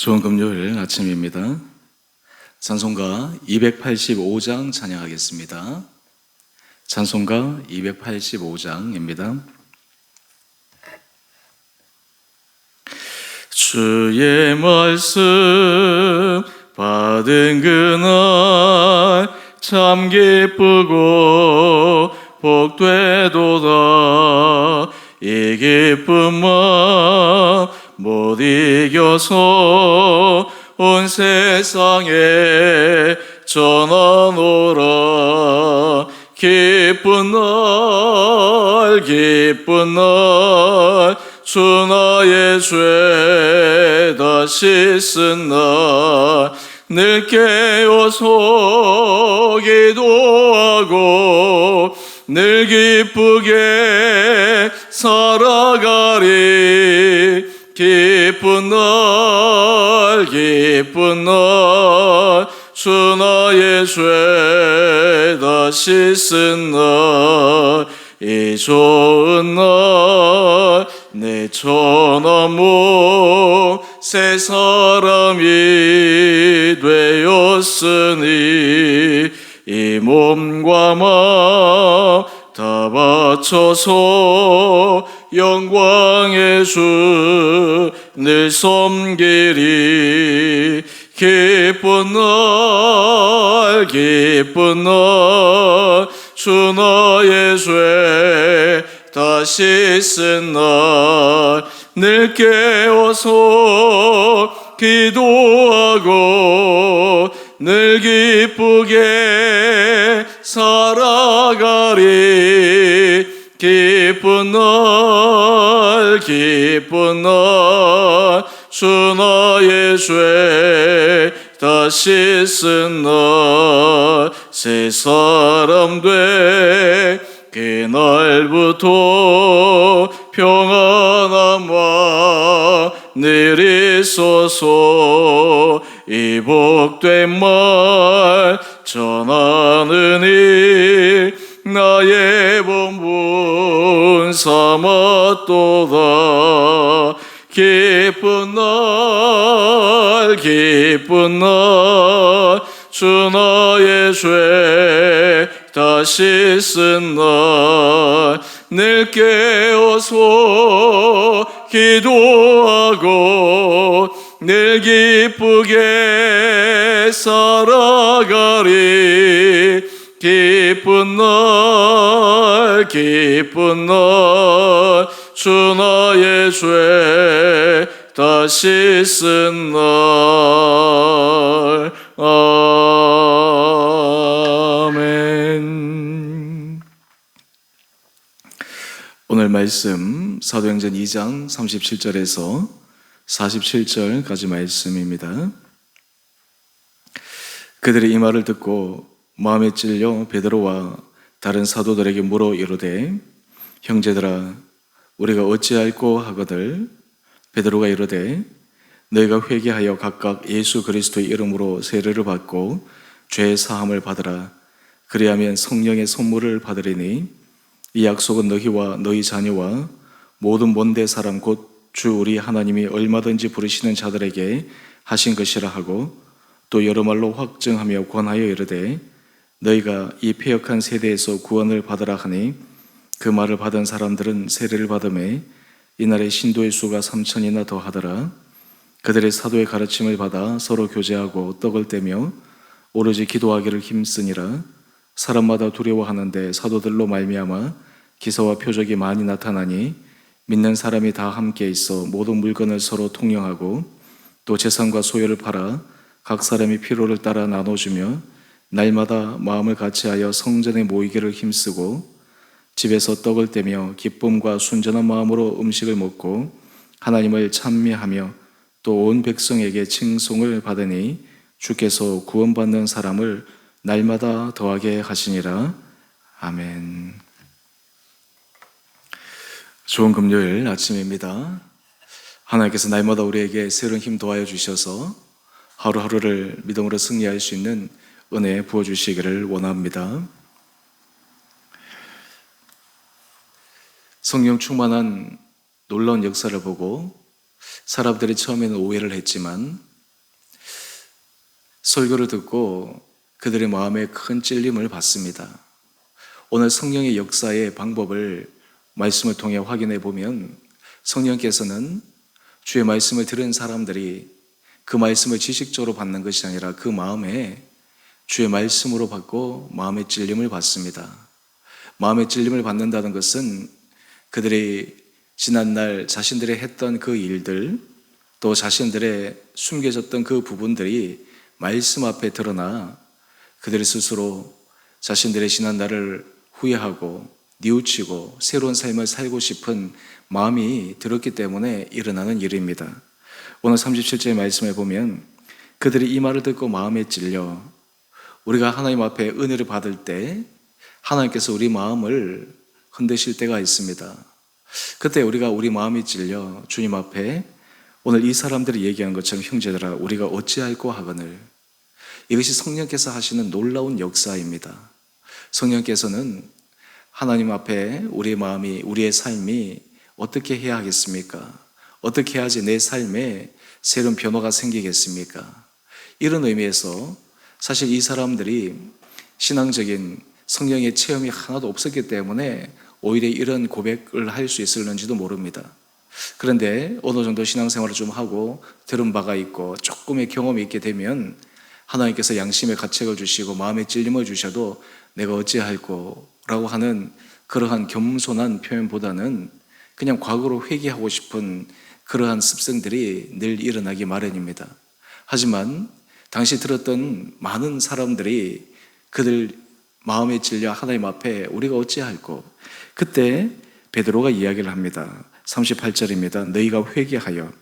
좋은 금요일 아침입니다. 찬송가 285장 찬양하겠습니다. 찬송가 285장입니다. 주의 말씀 받은 그날 참 기쁘고 복되도다 이 마음 못 이겨서 온 세상에 전하노라 기쁜 날 기쁜 날 주 나의 죄 다시 쓴날 늘 깨어서 기도하고 늘 기쁘게 살아가리 기쁜 날 기쁜 날주 나의 죄 다시 쓴날이 좋은 날내 천하모 새 사람이 되었으니 이 몸과 마음 다 바쳐서 영광의 주 늘 섬기리 기쁜 날 기쁜 날주 나의 죄 다시 쓴날늘 깨어서 기도하고 늘 기쁘게 살아가리 기쁜 날 기쁜 날주 나의 죄 다시 쓴날새 사람 돼 그날부터 평안함과 내리소서 이 복된 말 전하는 일 나의 본분 삼았도다. 기쁜 날 기쁜 날 주 나의 죄 다시 쓴날늘 깨어서 기도하고 늘 기쁘게 살아가리 기쁜 날 기쁜 날 주 나의 죄 다시 쓴날 아멘 오늘 말씀 사도행전 2장 37절에서 47절까지 말씀입니다. 그들이 이 말을 듣고 마음에 찔려 베드로와 다른 사도들에게 물어 이르되 형제들아 우리가 어찌할꼬 하거들? 베드로가 이르되 너희가 회개하여 각각 예수 그리스도의 이름으로 세례를 받고 죄 사함을 받으라. 그리하면 성령의 선물을 받으리니 이 약속은 너희와 너희 자녀와 모든 먼데 사람 곧 주 우리 하나님이 얼마든지 부르시는 자들에게 하신 것이라 하고 또 여러 말로 확증하며 권하여 이르되 너희가 이 폐역한 세대에서 구원을 받으라 하니 그 말을 받은 사람들은 세례를 받음에 이날에 신도의 수가 삼천이나 더하더라. 그들의 사도의 가르침을 받아 서로 교제하고 떡을 떼며 오로지 기도하기를 힘쓰니라. 사람마다 두려워하는데 사도들로 말미암아 기사와 표적이 많이 나타나니 믿는 사람이 다 함께 있어 모든 물건을 서로 통용하고 또 재산과 소유를 팔아 각 사람이 필요를 따라 나눠주며 날마다 마음을 같이하여 성전에 모이기를 힘쓰고 집에서 떡을 떼며 기쁨과 순전한 마음으로 음식을 먹고 하나님을 찬미하며 또 온 백성에게 칭송을 받으니 주께서 구원받는 사람을 날마다 더하게 하시니라. 아멘. 좋은 금요일 아침입니다. 하나님께서 날마다 우리에게 새로운 힘 도와여 주셔서 하루하루를 믿음으로 승리할 수 있는 은혜 부어주시기를 원합니다. 성령 충만한 놀라운 역사를 보고 사람들이 처음에는 오해를 했지만 설교를 듣고 그들의 마음에 큰 찔림을 받습니다. 오늘 성령의 역사의 방법을 말씀을 통해 확인해 보면 성령께서는 주의 말씀을 들은 사람들이 그 말씀을 지식적으로 받는 것이 아니라 그 마음에 주의 말씀으로 받고 마음의 찔림을 받습니다. 마음의 찔림을 받는다는 것은 그들이 지난날 자신들이 했던 그 일들 또 자신들의 숨겨졌던 그 부분들이 말씀 앞에 드러나 그들이 스스로 자신들의 지난날을 후회하고 뉘우치고 새로운 삶을 살고 싶은 마음이 들었기 때문에 일어나는 일입니다. 오늘 37절 말씀에 보면 그들이 이 말을 듣고 마음에 찔려 우리가 하나님 앞에 은혜를 받을 때 하나님께서 우리 마음을 흔드실 때가 있습니다. 그때 우리가 우리 마음이 찔려 주님 앞에 오늘 이 사람들이 얘기한 것처럼 형제들아 우리가 어찌할꼬 하거늘 이것이 성령께서 하시는 놀라운 역사입니다. 성령께서는 하나님 앞에 우리의 마음이 우리의 삶이 어떻게 해야 하겠습니까? 어떻게 해야지 내 삶에 새로운 변화가 생기겠습니까? 이런 의미에서 사실 이 사람들이 신앙적인 성령의 체험이 하나도 없었기 때문에 오히려 이런 고백을 할 수 있을는지도 모릅니다. 그런데 어느 정도 신앙생활을 좀 하고 들은 바가 있고 조금의 경험이 있게 되면 하나님께서 양심의 가책을 주시고 마음의 찔림을 주셔도 내가 어찌할꼬 라고 하는 그러한 겸손한 표현보다는 그냥 과거로 회개하고 싶은 그러한 습성들이 늘 일어나기 마련입니다. 하지만 당시 들었던 많은 사람들이 그들 마음에 찔려 하나님 앞에 우리가 어찌할꼬 그때 베드로가 이야기를 합니다. 38절입니다. 너희가 회개하여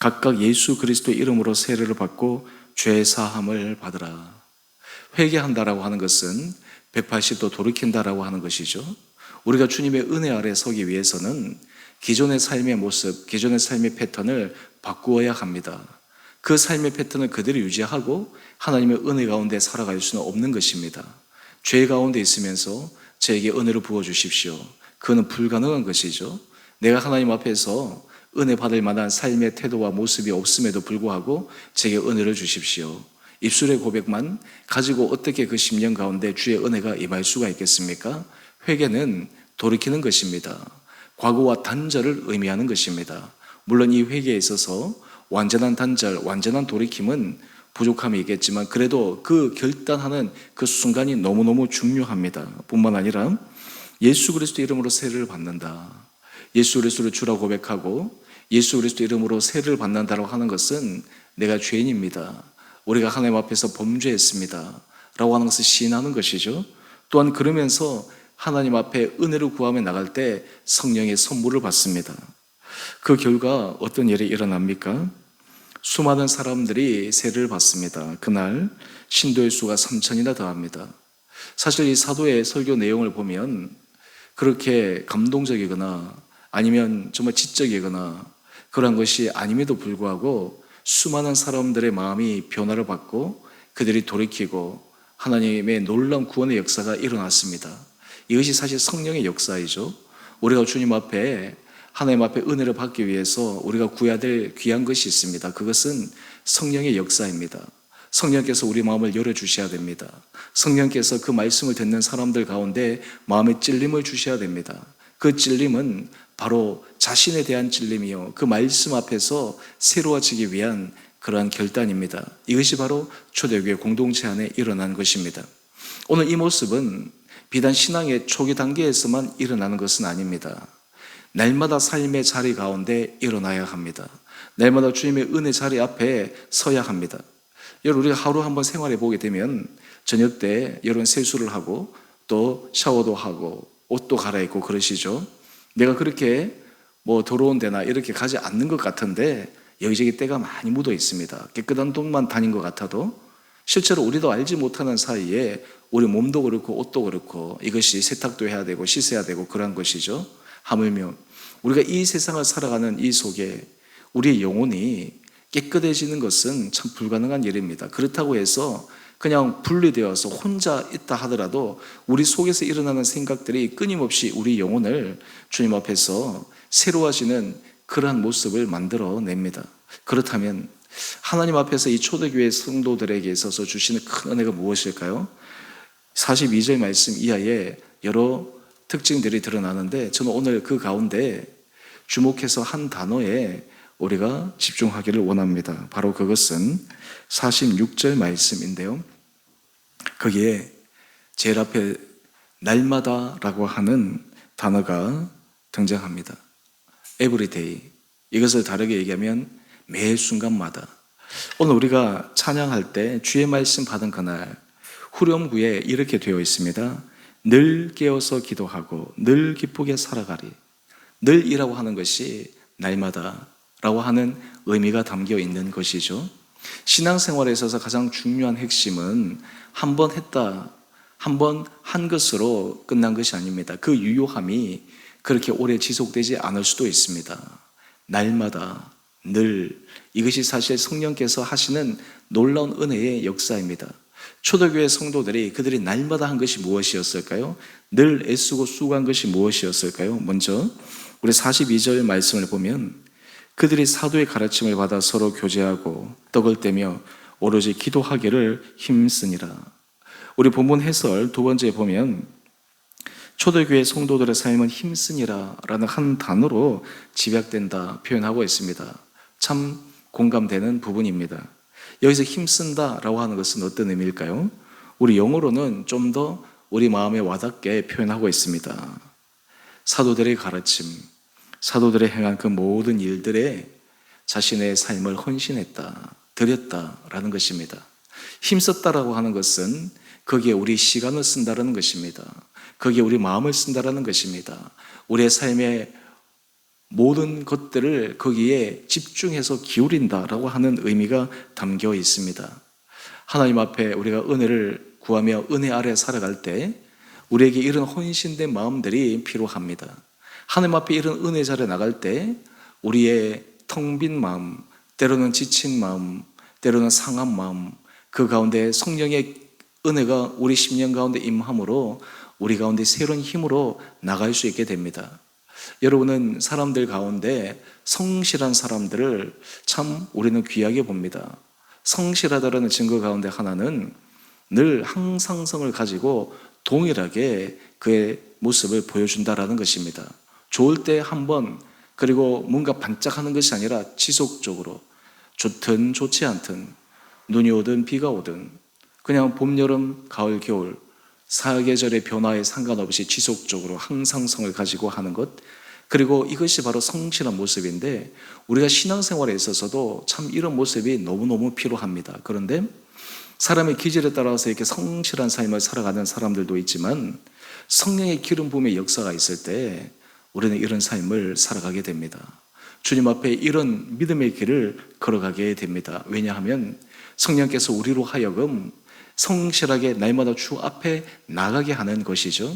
각각 예수 그리스도 이름으로 세례를 받고 죄 사함을 받으라. 회개한다라고 하는 것은 180도 돌이킨다라고 하는 것이죠. 우리가 주님의 은혜 아래 서기 위해서는 기존의 삶의 모습, 기존의 삶의 패턴을 바꾸어야 합니다. 그 삶의 패턴을 그대로 유지하고 하나님의 은혜 가운데 살아갈 수는 없는 것입니다. 죄 가운데 있으면서 저에게 은혜를 부어 주십시오. 그거는 불가능한 것이죠. 내가 하나님 앞에서 은혜 받을 만한 삶의 태도와 모습이 없음에도 불구하고 제게 은혜를 주십시오. 입술의 고백만 가지고 어떻게 그 10년 가운데 주의 은혜가 임할 수가 있겠습니까? 회개는 돌이키는 것입니다. 과거와 단절을 의미하는 것입니다. 물론 이 회개에 있어서 완전한 단절, 완전한 돌이킴은 부족함이 있겠지만 그래도 그 결단하는 그 순간이 너무너무 중요합니다. 뿐만 아니라 예수 그리스도 이름으로 세례를 받는다. 예수 그리스도를 주라 고백하고 예수 그리스도 이름으로 세례를 받는다고 하는 것은 내가 죄인입니다. 우리가 하나님 앞에서 범죄했습니다. 라고 하는 것을 시인하는 것이죠. 또한 그러면서 하나님 앞에 은혜를 구하며 나갈 때 성령의 선물을 받습니다. 그 결과 어떤 일이 일어납니까? 수많은 사람들이 세례를 받습니다. 그날 신도의 수가 3천이나 더합니다. 사실 이 사도의 설교 내용을 보면 그렇게 감동적이거나 아니면 정말 지적이거나 그런 것이 아님에도 불구하고 수많은 사람들의 마음이 변화를 받고 그들이 돌이키고 하나님의 놀라운 구원의 역사가 일어났습니다. 이것이 사실 성령의 역사이죠. 우리가 주님 앞에 하나님 앞에 은혜를 받기 위해서 우리가 구해야 될 귀한 것이 있습니다. 그것은 성령의 역사입니다. 성령께서 우리 마음을 열어주셔야 됩니다. 성령께서 그 말씀을 듣는 사람들 가운데 마음의 찔림을 주셔야 됩니다. 그 찔림은 바로 자신에 대한 찔림이요. 그 말씀 앞에서 새로워지기 위한 그러한 결단입니다. 이것이 바로 초대교회 공동체 안에 일어난 것입니다. 오늘 이 모습은 비단 신앙의 초기 단계에서만 일어나는 것은 아닙니다. 날마다 삶의 자리 가운데 일어나야 합니다. 날마다 주님의 은혜 자리 앞에 서야 합니다. 여러분, 우리가 하루 한번 생활해 보게 되면 저녁 때 여러분 세수를 하고 또 샤워도 하고 옷도 갈아입고 그러시죠. 내가 그렇게 뭐 더러운 데나 이렇게 가지 않는 것 같은데 여기저기 때가 많이 묻어 있습니다. 깨끗한 동만 다닌 것 같아도 실제로 우리도 알지 못하는 사이에 우리 몸도 그렇고 옷도 그렇고 이것이 세탁도 해야 되고 씻어야 되고 그런 것이죠. 하물며 우리가 이 세상을 살아가는 이 속에 우리의 영혼이 깨끗해지는 것은 참 불가능한 일입니다. 그렇다고 해서 그냥 분리되어서 혼자 있다 하더라도 우리 속에서 일어나는 생각들이 끊임없이 우리 영혼을 주님 앞에서 새로워지는 그러한 모습을 만들어 냅니다. 그렇다면 하나님 앞에서 이 초대교회 성도들에게 있어서 주시는 큰 은혜가 무엇일까요? 42절 말씀 이하에 여러 특징들이 드러나는데 저는 오늘 그 가운데 주목해서 한 단어에 우리가 집중하기를 원합니다. 바로 그것은 46절 말씀인데요. 거기에 제일 앞에 날마다라고 하는 단어가 등장합니다. everyday. 이것을 다르게 얘기하면 매 순간마다. 오늘 우리가 찬양할 때 주의 말씀 받은 그날 후렴구에 이렇게 되어 있습니다. 늘 깨어서 기도하고 늘 기쁘게 살아가리. 늘이라고 하는 것이 날마다 라고 하는 의미가 담겨 있는 것이죠. 신앙생활에 있어서 가장 중요한 핵심은 한 번 했다, 한 번 한 것으로 끝난 것이 아닙니다. 그 유효함이 그렇게 오래 지속되지 않을 수도 있습니다. 날마다, 늘, 이것이 사실 성령께서 하시는 놀라운 은혜의 역사입니다. 초대교회 성도들이 그들이 날마다 한 것이 무엇이었을까요? 늘 애쓰고 수고한 것이 무엇이었을까요? 먼저 우리 42절 말씀을 보면 그들이 사도의 가르침을 받아 서로 교제하고 떡을 떼며 오로지 기도하기를 힘쓰니라. 우리 본문 해설 두 번째 보면 초대교회 성도들의 삶은 힘쓰니라라는 한 단어로 집약된다 표현하고 있습니다. 참 공감되는 부분입니다. 여기서 힘쓴다라고 하는 것은 어떤 의미일까요? 우리 영어로는 좀 더 우리 마음에 와닿게 표현하고 있습니다. 사도들의 가르침, 사도들의 행한 그 모든 일들에 자신의 삶을 헌신했다, 드렸다라는 것입니다. 힘썼다라고 하는 것은 거기에 우리 시간을 쓴다라는 것입니다. 거기에 우리 마음을 쓴다라는 것입니다. 우리의 삶의 모든 것들을 거기에 집중해서 기울인다라고 하는 의미가 담겨 있습니다. 하나님 앞에 우리가 은혜를 구하며 은혜 아래 살아갈 때 우리에게 이런 헌신된 마음들이 필요합니다. 하나님 앞에 이런 은혜 자리에 나갈 때 우리의 텅 빈 마음, 때로는 지친 마음, 때로는 상한 마음, 그 가운데 성령의 은혜가 우리 심령 가운데 임함으로 우리 가운데 새로운 힘으로 나갈 수 있게 됩니다. 여러분은 사람들 가운데 성실한 사람들을 참 우리는 귀하게 봅니다. 성실하다라는 증거 가운데 하나는 늘 항상성을 가지고 동일하게 그의 모습을 보여준다라는 것입니다. 좋을 때 한 번, 그리고 뭔가 반짝하는 것이 아니라 지속적으로 좋든 좋지 않든 눈이 오든 비가 오든 그냥 봄, 여름, 가을, 겨울 사계절의 변화에 상관없이 지속적으로 항상성을 가지고 하는 것 그리고 이것이 바로 성실한 모습인데 우리가 신앙생활에 있어서도 참 이런 모습이 너무너무 필요합니다. 그런데 사람의 기질에 따라서 이렇게 성실한 삶을 살아가는 사람들도 있지만 성령의 기름 부음의 역사가 있을 때 우리는 이런 삶을 살아가게 됩니다. 주님 앞에 이런 믿음의 길을 걸어가게 됩니다. 왜냐하면 성령께서 우리로 하여금 성실하게 날마다 주 앞에 나가게 하는 것이죠.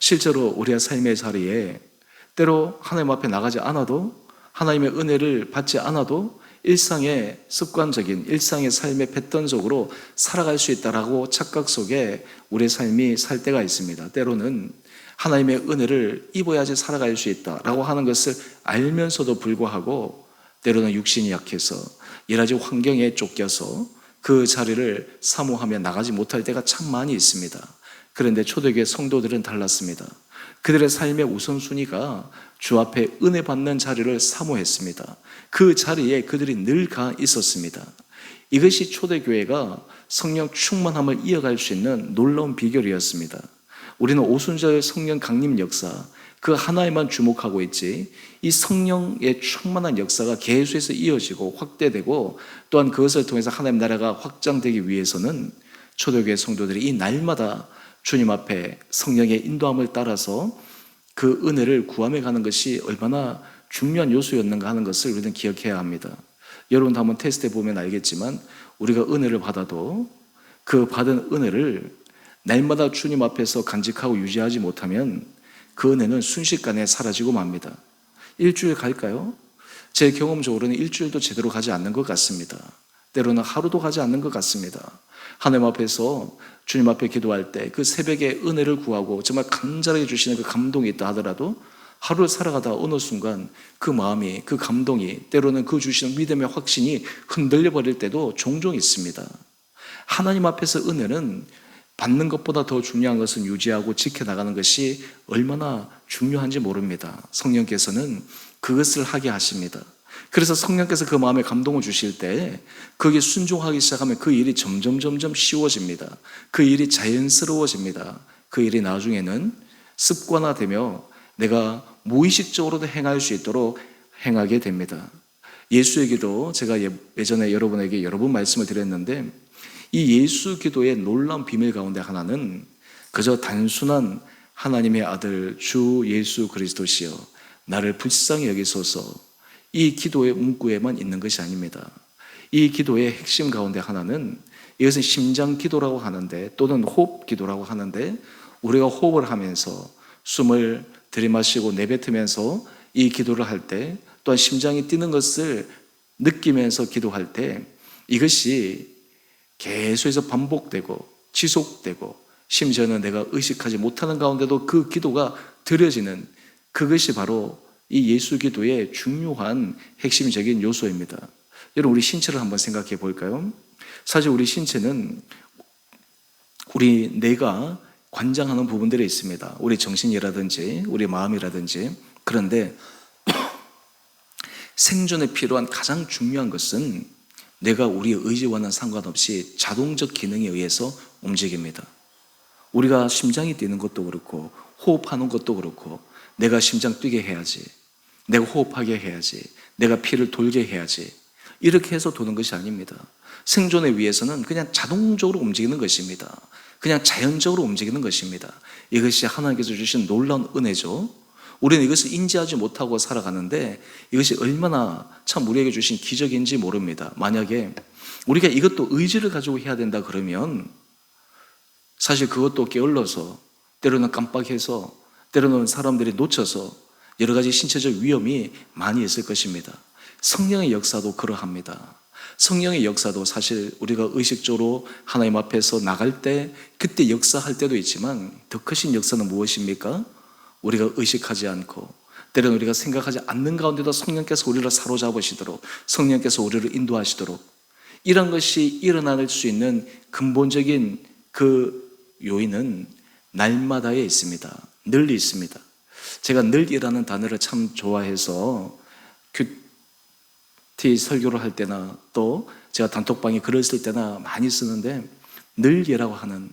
실제로 우리의 삶의 자리에 때로 하나님 앞에 나가지 않아도 하나님의 은혜를 받지 않아도 일상의 습관적인 일상의 삶의 패턴적으로 살아갈 수 있다라고 착각 속에 우리의 삶이 살 때가 있습니다. 때로는 하나님의 은혜를 입어야지 살아갈 수 있다라고 하는 것을 알면서도 불구하고 때로는 육신이 약해서 일하지 환경에 쫓겨서 그 자리를 사모하며 나가지 못할 때가 참 많이 있습니다. 그런데 초대교회 성도들은 달랐습니다. 그들의 삶의 우선순위가 주 앞에 은혜 받는 자리를 사모했습니다. 그 자리에 그들이 늘 가 있었습니다. 이것이 초대교회가 성령 충만함을 이어갈 수 있는 놀라운 비결이었습니다. 우리는 오순절 성령 강림 역사, 그 하나에만 주목하고 있지, 이 성령의 충만한 역사가 계속해서 이어지고 확대되고 또한 그것을 통해서 하나님 나라가 확장되기 위해서는 초대교회 성도들이 이 날마다 주님 앞에 성령의 인도함을 따라서 그 은혜를 구함해 가는 것이 얼마나 중요한 요소였는가 하는 것을 우리는 기억해야 합니다. 여러분 한번 테스트해 보면 알겠지만 우리가 은혜를 받아도 그 받은 은혜를 날마다 주님 앞에서 간직하고 유지하지 못하면 그 은혜는 순식간에 사라지고 맙니다. 일주일 갈까요? 제 경험적으로는 일주일도 제대로 가지 않는 것 같습니다. 때로는 하루도 가지 않는 것 같습니다. 하나님 앞에서 주님 앞에 기도할 때 그 새벽에 은혜를 구하고 정말 간절하게 주시는 그 감동이 있다 하더라도 하루를 살아가다 어느 순간 그 마음이, 그 감동이, 때로는 그 주시는 믿음의 확신이 흔들려 버릴 때도 종종 있습니다. 하나님 앞에서 은혜는 받는 것보다 더 중요한 것은 유지하고 지켜나가는 것이 얼마나 중요한지 모릅니다. 성령께서는 그것을 하게 하십니다. 그래서 성령께서 그 마음에 감동을 주실 때 거기에 순종하기 시작하면 그 일이 점점 점점 쉬워집니다. 그 일이 자연스러워집니다. 그 일이 나중에는 습관화되며 내가 무의식적으로도 행할 수 있도록 행하게 됩니다. 예수에게도 제가 예- 예전에 여러분에게 여러 번 말씀을 드렸는데 이 예수 기도의 놀라운 비밀 가운데 하나는 그저 단순한 하나님의 아들 주 예수 그리스도시여 나를 불쌍히 여기소서 이 기도의 문구에만 있는 것이 아닙니다. 이 기도의 핵심 가운데 하나는 이것은 심장 기도라고 하는데 또는 호흡 기도라고 하는데 우리가 호흡을 하면서 숨을 들이마시고 내뱉으면서 이 기도를 할 때 또한 심장이 뛰는 것을 느끼면서 기도할 때 이것이 계속해서 반복되고 지속되고 심지어는 내가 의식하지 못하는 가운데도 그 기도가 드려지는 그것이 바로 이 예수 기도의 중요한 핵심적인 요소입니다. 여러분 우리 신체를 한번 생각해 볼까요? 사실 우리 신체는 우리 뇌가 관장하는 부분들이 있습니다. 우리 정신이라든지 우리 마음이라든지 그런데 생존에 필요한 가장 중요한 것은 내가 우리의 의지와는 상관없이 자동적 기능에 의해서 움직입니다. 우리가 심장이 뛰는 것도 그렇고 호흡하는 것도 그렇고 내가 심장 뛰게 해야지. 내가 호흡하게 해야지. 내가 피를 돌게 해야지. 이렇게 해서 도는 것이 아닙니다. 생존에 위해서는 그냥 자동적으로 움직이는 것입니다. 그냥 자연적으로 움직이는 것입니다. 이것이 하나님께서 주신 놀라운 은혜죠. 우리는 이것을 인지하지 못하고 살아가는데 이것이 얼마나 참 우리에게 주신 기적인지 모릅니다. 만약에 우리가 이것도 의지를 가지고 해야 된다 그러면 사실 그것도 게을러서 때로는 깜빡해서 때로는 사람들이 놓쳐서 여러 가지 신체적 위험이 많이 있을 것입니다. 성령의 역사도 그러합니다. 성령의 역사도 사실 우리가 의식적으로 하나님 앞에서 나갈 때 그때 역사할 때도 있지만 더 크신 역사는 무엇입니까? 우리가 의식하지 않고 때로는 우리가 생각하지 않는 가운데도 성령께서 우리를 사로잡으시도록 성령께서 우리를 인도하시도록 이런 것이 일어날 수 있는 근본적인 그 요인은 날마다에 있습니다. 늘 있습니다. 제가 늘이라는 단어를 참 좋아해서 큐티 설교를 할 때나 또 제가 단톡방에 글을 쓸 때나 많이 쓰는데 늘이라고 하는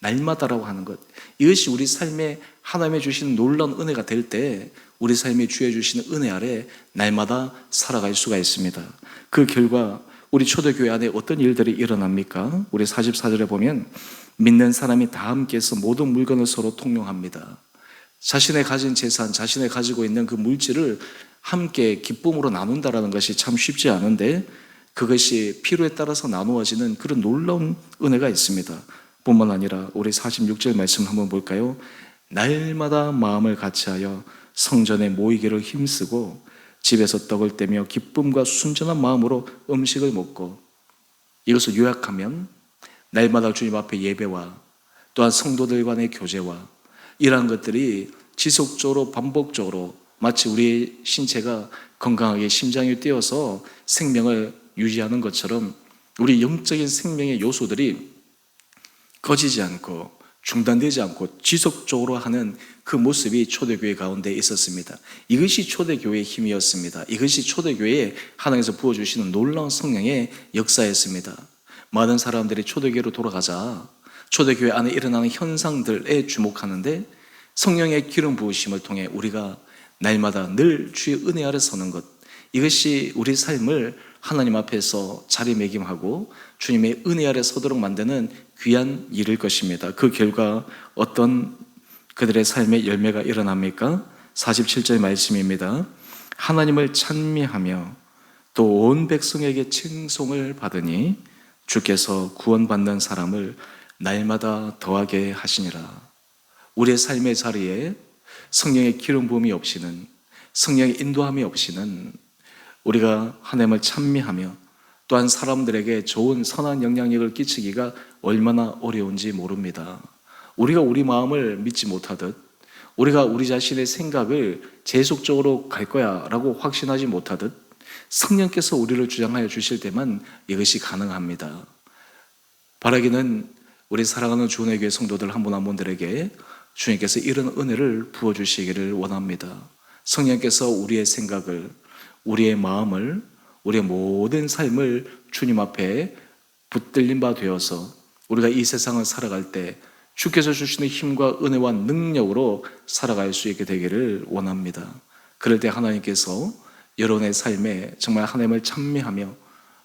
날마다라고 하는 것 이것이 우리 삶에 하나님의 주시는 놀라운 은혜가 될 때 우리 삶에 주해 주시는 은혜 아래 날마다 살아갈 수가 있습니다. 그 결과 우리 초대교회 안에 어떤 일들이 일어납니까? 우리 44절에 보면 믿는 사람이 다 함께해서 모든 물건을 서로 통용합니다. 자신의 가진 재산, 자신의 가지고 있는 그 물질을 함께 기쁨으로 나눈다라는 것이 참 쉽지 않은데 그것이 필요에 따라서 나누어지는 그런 놀라운 은혜가 있습니다. 뿐만 아니라 우리 46절 말씀 한번 볼까요? 날마다 마음을 같이하여 성전에 모이기를 힘쓰고 집에서 떡을 떼며 기쁨과 순전한 마음으로 음식을 먹고 이것을 요약하면 날마다 주님 앞에 예배와 또한 성도들 간의 교제와 이러한 것들이 지속적으로 반복적으로 마치 우리 신체가 건강하게 심장이 뛰어서 생명을 유지하는 것처럼 우리 영적인 생명의 요소들이 꺼지지 않고 중단되지 않고 지속적으로 하는 그 모습이 초대교회 가운데 있었습니다. 이것이 초대교회의 힘이었습니다. 이것이 초대교회에 하나님께서 부어주시는 놀라운 성령의 역사였습니다. 많은 사람들이 초대교회로 돌아가자 초대교회 안에 일어나는 현상들에 주목하는데 성령의 기름 부으심을 통해 우리가 날마다 늘 주의 은혜 아래 서는 것 이것이 우리 삶을 하나님 앞에서 자리매김하고 주님의 은혜 아래 서도록 만드는 귀한 일일 것입니다. 그 결과 어떤 그들의 삶의 열매가 일어납니까? 47절 말씀입니다. 하나님을 찬미하며 또 온 백성에게 칭송을 받으니 주께서 구원받는 사람을 날마다 더하게 하시니라. 우리의 삶의 자리에 성령의 기름 부음이 없이는 성령의 인도함이 없이는 우리가 하나님을 찬미하며 또한 사람들에게 좋은 선한 영향력을 끼치기가 얼마나 어려운지 모릅니다. 우리가 우리 마음을 믿지 못하듯 우리가 우리 자신의 생각을 계속적으로 갈 거야 라고 확신하지 못하듯 성령께서 우리를 주장하여 주실 때만 이것이 가능합니다. 바라기는 우리 사랑하는 주은의 교회 성도들 한 분 한 분들에게 주님께서 이런 은혜를 부어주시기를 원합니다. 성령께서 우리의 생각을, 우리의 마음을, 우리의 모든 삶을 주님 앞에 붙들린 바 되어서 우리가 이 세상을 살아갈 때 주께서 주시는 힘과 은혜와 능력으로 살아갈 수 있게 되기를 원합니다. 그럴 때 하나님께서 여러분의 삶에 정말 하나님을 찬미하며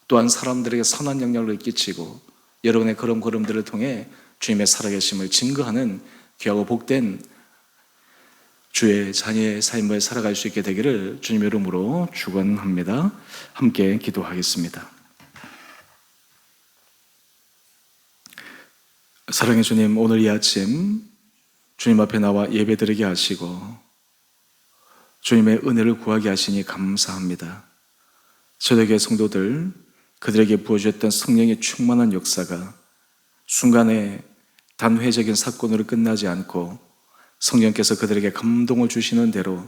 또한 사람들에게 선한 영향을 끼치고 여러분의 그런 걸음들을 통해 주님의 살아계심을 증거하는 귀하고 복된 주의 자녀의 삶을 살아갈 수 있게 되기를 주님 이름으로 축원합니다. 함께 기도하겠습니다. 사랑의 주님, 오늘 이 아침 주님 앞에 나와 예배드리게 하시고 주님의 은혜를 구하게 하시니 감사합니다. 저에게 성도들 그들에게 부어주셨던 성령의 충만한 역사가 순간에 단회적인 사건으로 끝나지 않고 성령께서 그들에게 감동을 주시는 대로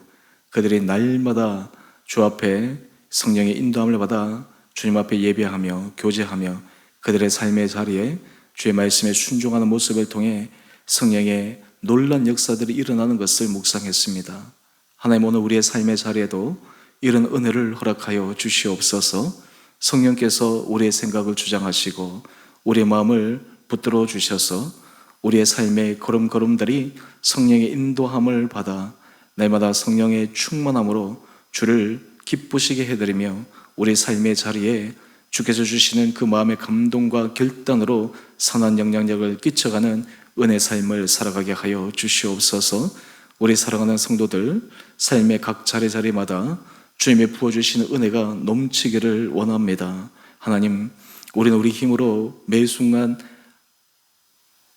그들이 날마다 주 앞에 성령의 인도함을 받아 주님 앞에 예배하며 교제하며 그들의 삶의 자리에 주의 말씀에 순종하는 모습을 통해 성령의 놀란 역사들이 일어나는 것을 묵상했습니다. 하나님 오늘 우리의 삶의 자리에도 이런 은혜를 허락하여 주시옵소서 성령께서 우리의 생각을 주장하시고 우리의 마음을 붙들어 주셔서 우리의 삶의 걸음걸음들이 성령의 인도함을 받아 날마다 성령의 충만함으로 주를 기쁘시게 해드리며 우리 삶의 자리에 주께서 주시는 그 마음의 감동과 결단으로 선한 영향력을 끼쳐가는 은혜 삶을 살아가게 하여 주시옵소서. 우리 사랑하는 성도들 삶의 각 자리 자리마다 주님의 부어주시는 은혜가 넘치기를 원합니다. 하나님, 우리는 우리 힘으로 매 순간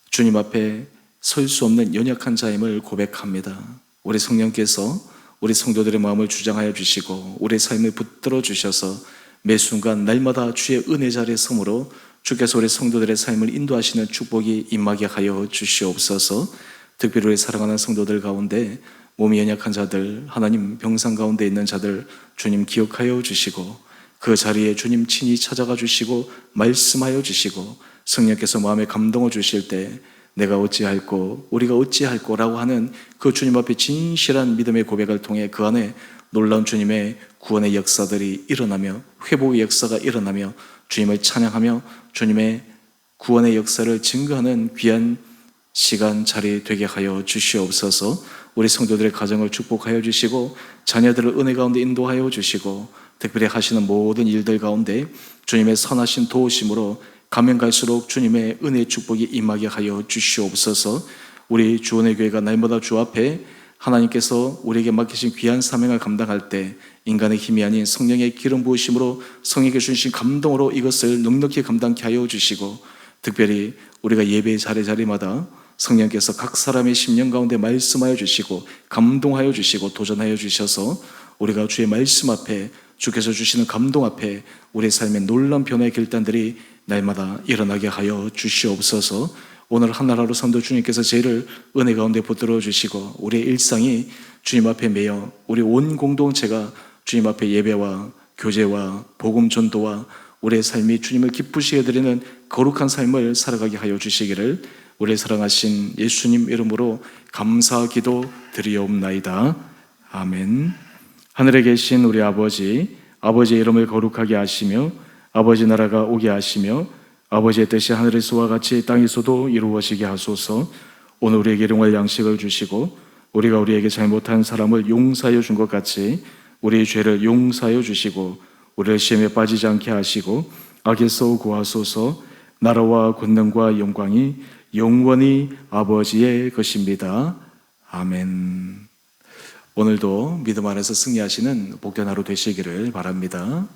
주님 앞에 설 수 없는 연약한 자임을 고백합니다. 우리 성령께서 우리 성도들의 마음을 주장하여 주시고 우리 삶을 붙들어 주셔서 매 순간 날마다 주의 은혜 자리에 섬으로 주께서 우리 성도들의 삶을 인도하시는 축복이 임하게 하여 주시옵소서. 특별히 우리 사랑하는 성도들 가운데 몸이 연약한 자들, 하나님 병상 가운데 있는 자들 주님 기억하여 주시고 그 자리에 주님 친히 찾아가 주시고 말씀하여 주시고 성령께서 마음에 감동을 주실 때 내가 어찌할꼬 우리가 어찌할꼬라고 하는 그 주님 앞에 진실한 믿음의 고백을 통해 그 안에 놀라운 주님의 구원의 역사들이 일어나며 회복의 역사가 일어나며 주님을 찬양하며 주님의 구원의 역사를 증거하는 귀한 시간 자리 되게 하여 주시옵소서. 우리 성도들의 가정을 축복하여 주시고 자녀들을 은혜 가운데 인도하여 주시고 특별히 하시는 모든 일들 가운데 주님의 선하신 도우심으로 가면 갈수록 주님의 은혜 축복이 임하게 하여 주시옵소서. 우리 주원의 교회가 날마다 주 앞에 하나님께서 우리에게 맡기신 귀한 사명을 감당할 때 인간의 힘이 아닌 성령의 기름 부으심으로 성에게 주신 감동으로 이것을 넉넉히 감당케 하여 주시고 특별히 우리가 예배 자리 자리마다 성령께서 각 사람의 심령 가운데 말씀하여 주시고 감동하여 주시고 도전하여 주셔서 우리가 주의 말씀 앞에 주께서 주시는 감동 앞에 우리의 삶의 놀란 변화의 결단들이 날마다 일어나게 하여 주시옵소서. 오늘 하나라로 선도 주님께서 죄를 은혜 가운데 붙들어 주시고 우리의 일상이 주님 앞에 매여 우리 온 공동체가 주님 앞에 예배와 교제와 복음 전도와 우리의 삶이 주님을 기쁘시게 드리는 거룩한 삶을 살아가게 하여 주시기를 우리 사랑하신 예수님 이름으로 감사 기도 드리옵나이다. 아멘. 하늘에 계신 우리 아버지, 아버지의 이름을 거룩하게 하시며 아버지 나라가 오게 하시며 아버지의 뜻이 하늘에서와 같이 땅에서도 이루어지게 하소서. 오늘 우리에게 일용할 양식을 주시고 우리가 우리에게 잘못한 사람을 용서하여 준 것 같이 우리의 죄를 용서하여 주시고 우리를 시험에 빠지지 않게 하시고 악에서 구하소서. 나라와 권능과 영광이 영원히 아버지의 것입니다. 아멘. 오늘도 믿음 안에서 승리하시는 복된 하루 되시기를 바랍니다.